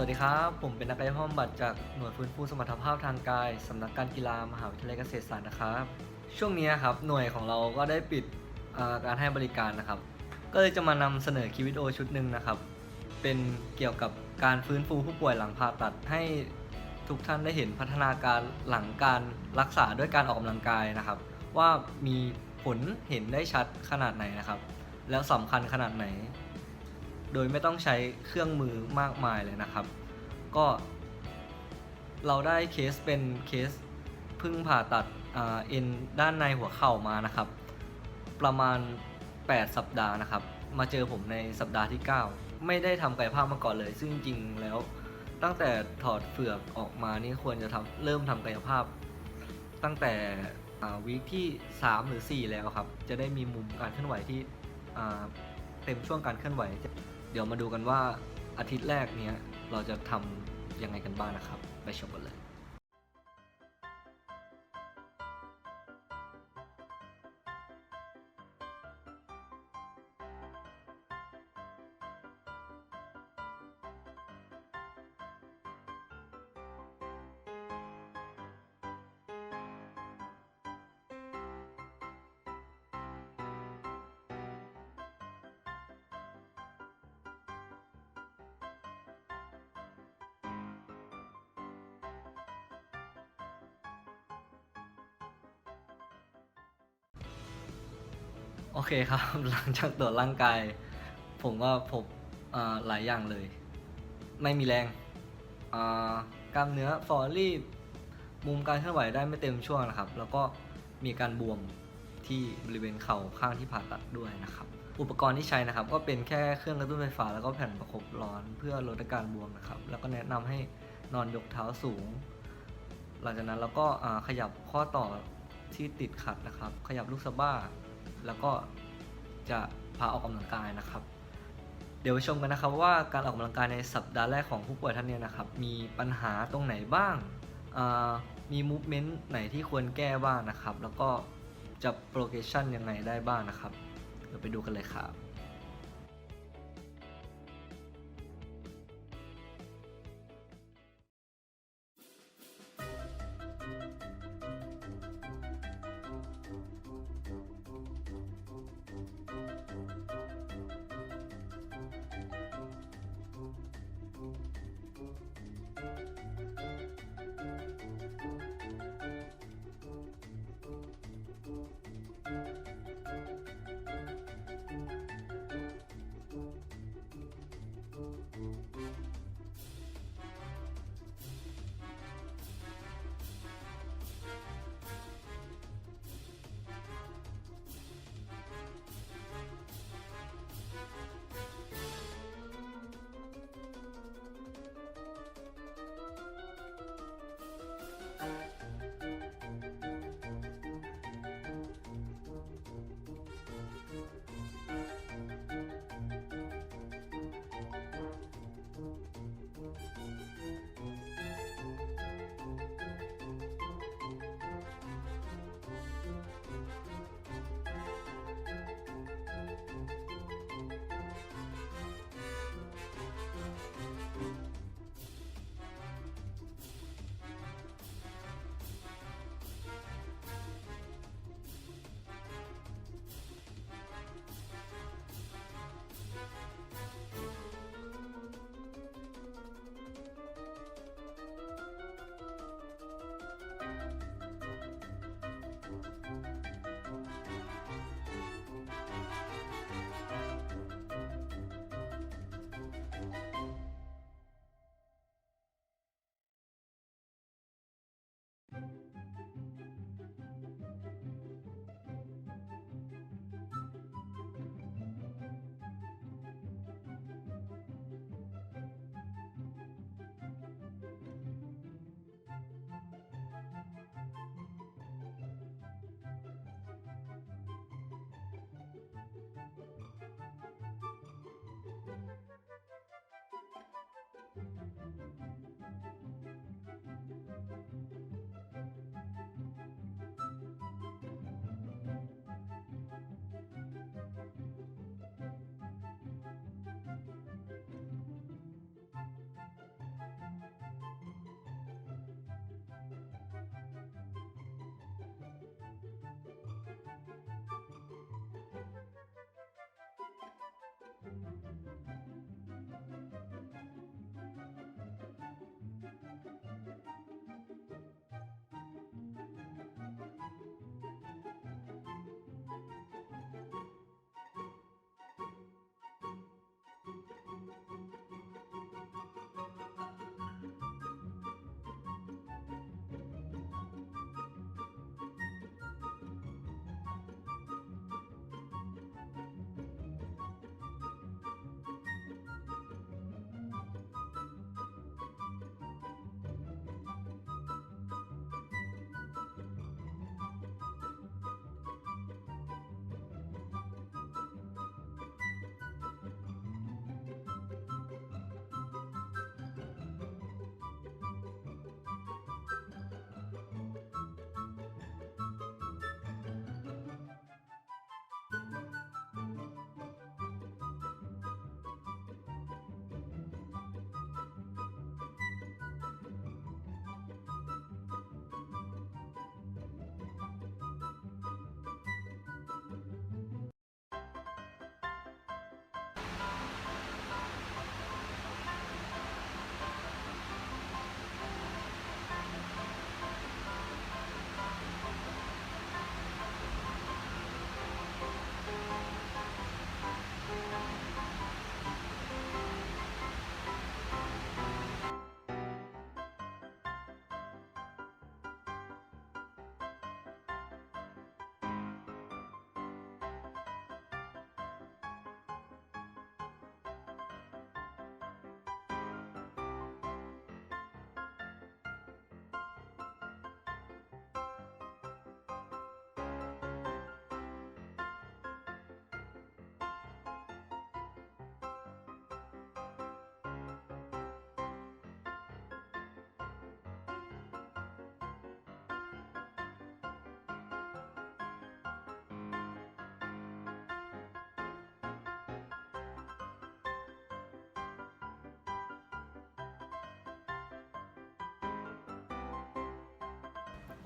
สวัสดีครับ ผมเป็นนักกายภาพบำบัดจากหน่วยฟื้นฟูสมรรถภาพทางกายสำนักการกีฬามหาวิทยาลัยเกษตรศาสตร์นะครับ ช่วงนี้ครับหน่วยของเราก็ได้ปิดาการให้บริการนะครับ ก็เลยจะมานำเสนอคลิปวิดีโอชุดหนึ่งนะครับ เป็นเกี่ยวกับการฟื้นฟูผู้ป่วยหลังผ่าตัดให้ทุกท่านได้เห็นพัฒนาการหลังการรักษาด้วยการออกกำลังกายนะครับ ว่ามีผลเห็นได้ชัดขนาดไหนนะครับ แล้วสำคัญขนาดไหน โดยไม่ต้องใช้เครื่องมือมากมายเลยนะครับ ก็ เราได้เคสเป็นเคสเพึ่งผ่าตัดอ่าเอ็นด้านในหัวเข่ามานะครับ ประมาณ 8 สัปดาห์นะครับ มาเจอผมในสัปดาห์ที่ 9 ไม่ได้ทำกายภาพมาก่อนเลย ซึ่งจริงแล้ว ตั้งแต่ถอดเฟือกออกมานี่ควรจะทำเริ่มทำกายภาพ ตั้งแต่วีคที่ 3 หรือ 4 แล้วครับ จะได้มีมุมการเคลื่อนไหวที่อ่าเต็มช่วงการเคลื่อนไหว เดี๋ยวมาดูกันว่าอาทิตย์แรกเนี้ยเราจะทำยังไงกันบ้างนะครับ ไปชมกันเลย โอเคครับ หลังจากตรวจร่างกาย ผมก็พบหลายอย่างเลย ไม่มีแรงกล้ามเนื้อฟอรีบมุมการเคลื่อนไหวได้ไม่เต็มช่วงนะครับ แล้วก็มีการบวมที่บริเวณเข่าข้างที่ผ่าตัดด้วยนะครับ อุปกรณ์ที่ใช้นะครับ ก็เป็นแค่เครื่องกระตุ้นไฟฟ้าแล้วก็แผ่นประคบร้อนเพื่อลดอาการบวมนะครับ แล้วก็แนะนำให้นอนยกเท้าสูง หลังจากนั้นเราก็ขยับข้อต่อที่ติดขัดนะครับ ขยับลูกสะบ้า แล้วก็จะพาออกกำลังกายนะครับ เดี๋ยวไปชมกันนะครับว่าการออกกำลังกายในสัปดาห์แรกของผู้ป่วยท่านนี้นะครับ มีปัญหาตรงไหนบ้างมีมูฟเมนต์ไหนที่ควรแก้บ้างนะครับ แล้วก็จะโปรเกชันยังไงได้บ้างนะครับ เดี๋ยวไปดูกันเลยครับ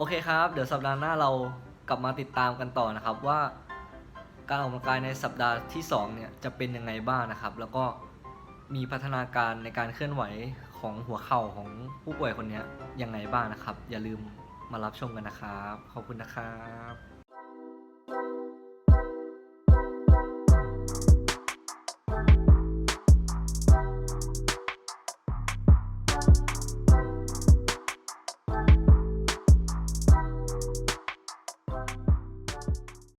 อเคครับ เดี๋ยวสัปดาห์หน้าเรากลับมาติดตามกันต่อนะครับว่าการออกกำลังกายในสัปดาห์ที่สองเนี่ยจะเป็นยังไงบ้างนะครับ แล้วก็มีพัฒนาการในการเคลื่อนไหวของหัวเข่าของผู้ป่วยคนนี้ยังไงบ้างนะครับ อย่าลืมมารับชมกันนะครับ ขอบคุณนะครับ